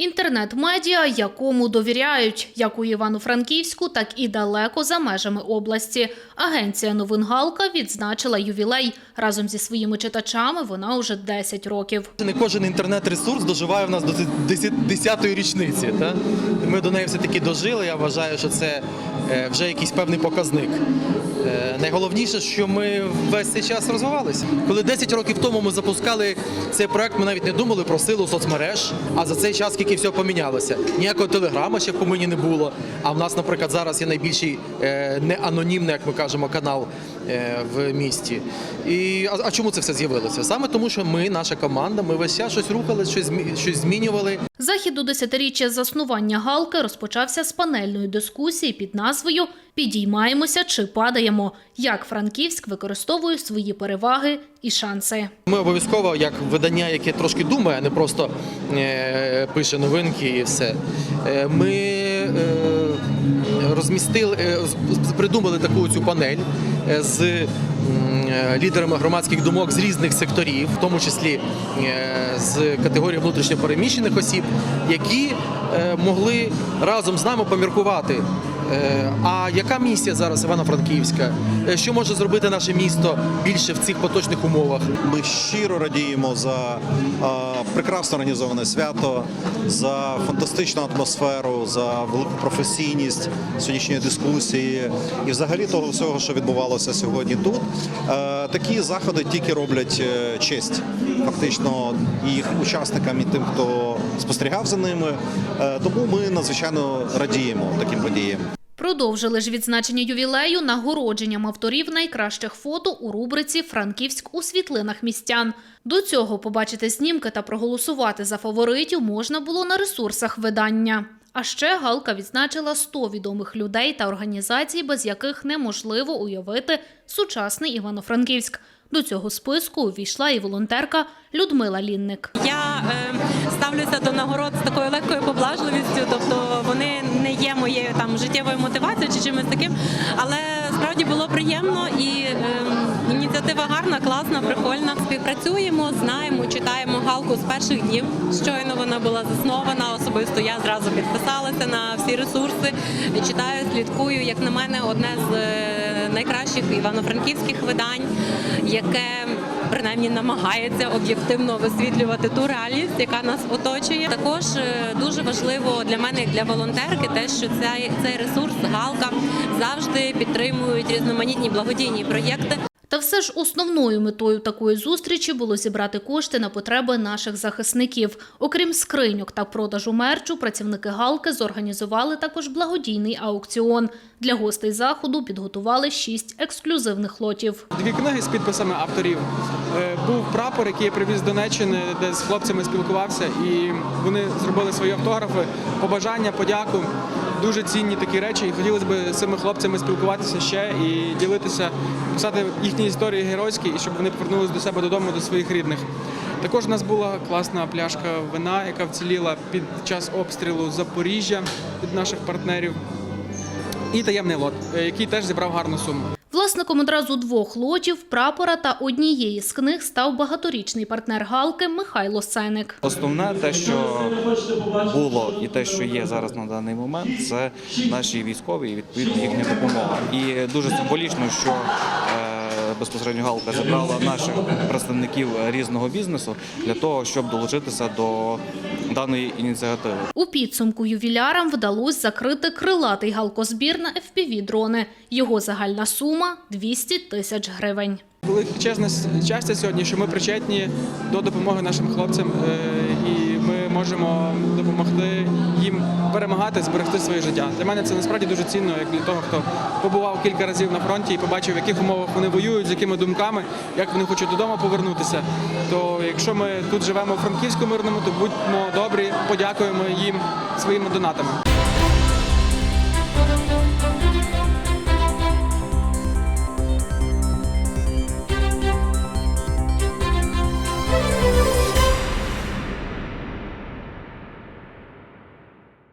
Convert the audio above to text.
Інтернет-медіа, якому довіряють як у Івано-Франківську, так і далеко за межами області. Агенція новин Галка відзначила ювілей. Разом зі своїми читачами вона уже 10 років. Не кожен інтернет-ресурс доживає в нас до 10-ї річниці. Та? Ми до неї все-таки дожили. Я вважаю, що це вже якийсь певний показник. Е, Найголовніше, що ми весь цей час розвивалися. Коли 10 років тому ми запускали цей проект, ми навіть не думали про силу соцмереж. А за цей час скільки всього помінялося. Ніякого телеграма ще в помині не було. А в нас, наприклад, зараз є найбільший неанонімний, не анонімний, як ми кажемо, канал е, в місті. І а, а чому це все з'явилося? Саме тому, що ми, наша команда, ми весь час щось рухали, щось щось змінювали. Захід у десятиріччя заснування Галки розпочався з панельної дискусії під назвою Підіймаємося чи падаємо. Як Франківськ використовує свої переваги і шанси. Ми обов'язково, як видання, яке трошки думає, а не просто е, пише новинки і все. е, Ми е, розмістили, е, придумали таку цю панель е, з е, лідерами громадських думок з різних секторів, в тому числі з категорії внутрішньопереміщених осіб, які могли разом з нами поміркувати. Е, А яка місія зараз Івано-Франківська? Е, Що може зробити наше місто більше в цих поточних умовах? Ми щиро радіємо за прекрасно організоване свято, за фантастичну атмосферу, за велику професійність сьогоднішньої дискусії і взагалі того всього, що відбувалося сьогодні тут. Е, Такі заходи тільки роблять честь фактично їх учасникам, і тим, хто спостерігав за ними. Тому ми надзвичайно радіємо таким подіям. Продовжили ж відзначення ювілею нагородженням авторів найкращих фото у рубриці Франківськ у світлинах містян. До цього побачити знімки та проголосувати за фаворитів можна було на ресурсах видання. А ще Галка відзначила 100 відомих людей та організацій, без яких неможливо уявити сучасний Івано-Франківськ. До цього списку увійшла і волонтерка Людмила Лінник. Я е, ставлюся до нагород з такою легкою поблажливістю, тобто вони не є моєю там життєвою мотивацією чи чимось таким. Але справді було приємно і е, гарна, класна, прикольна. Співпрацюємо, знаємо, читаємо галку з перших днів. Щойно вона була заснована. Особисто я зразу підписалася на всі ресурси. Читаю, слідкую. Як на мене, одне з е, найкращих івано-франківських видань, яке принаймні намагається об'єктивно висвітлювати ту реальність, яка нас оточує. Також е, дуже важливо для мене, як для волонтерки, те, що цей, ресурс Галка завжди підтримують різноманітні благодійні проєкти. Та все ж основною метою такої зустрічі було зібрати кошти на потреби наших захисників. Окрім скриньок та продажу мерчу, працівники Галки зорганізували також благодійний аукціон. Для гостей заходу підготували шість ексклюзивних лотів. Дві книги з підписами авторів. Е, Був прапор, який я привіз з Донеччини, де з хлопцями спілкувався, і вони зробили свої автографи, побажання, подяку. Дуже цінні такі речі. І хотілося б з цими хлопцями спілкуватися ще і ділитися, писати їхні історії геройські, і щоб вони повернулися до себе додому, до своїх рідних. Також у нас була класна пляшка вина, яка вціліла під час обстрілу Запоріжжя від наших партнерів. І таємний лот, е, який теж зібрав гарну суму. Власником одразу двох лотів, прапора та однієї з книг став багаторічний партнер Галки Михайло Сеник. Основне те, що було і те, що є зараз на даний момент, це наші військові і відповідно їхня допомога. І дуже символічно, що е, безпосередньо Галка забрала наших представників різного бізнесу для того, щоб долучитися до даної ініціативи. У підсумку ювілярам вдалося закрити крилатий галкозбір на FPV-дрони. Його загальна сума – 200 тисяч гривень. Величезне щастя сьогодні, що ми причетні до допомоги нашим хлопцям, е, і можемо допомогти їм перемагати, зберегти своє життя. Для мене це насправді дуже цінно, як для того, хто побував кілька разів на фронті і побачив, в яких умовах вони воюють, з якими думками, як вони хочуть додому повернутися. То якщо ми тут живемо у Франківську мирному, то будьмо добрі, подякуємо їм своїми донатами.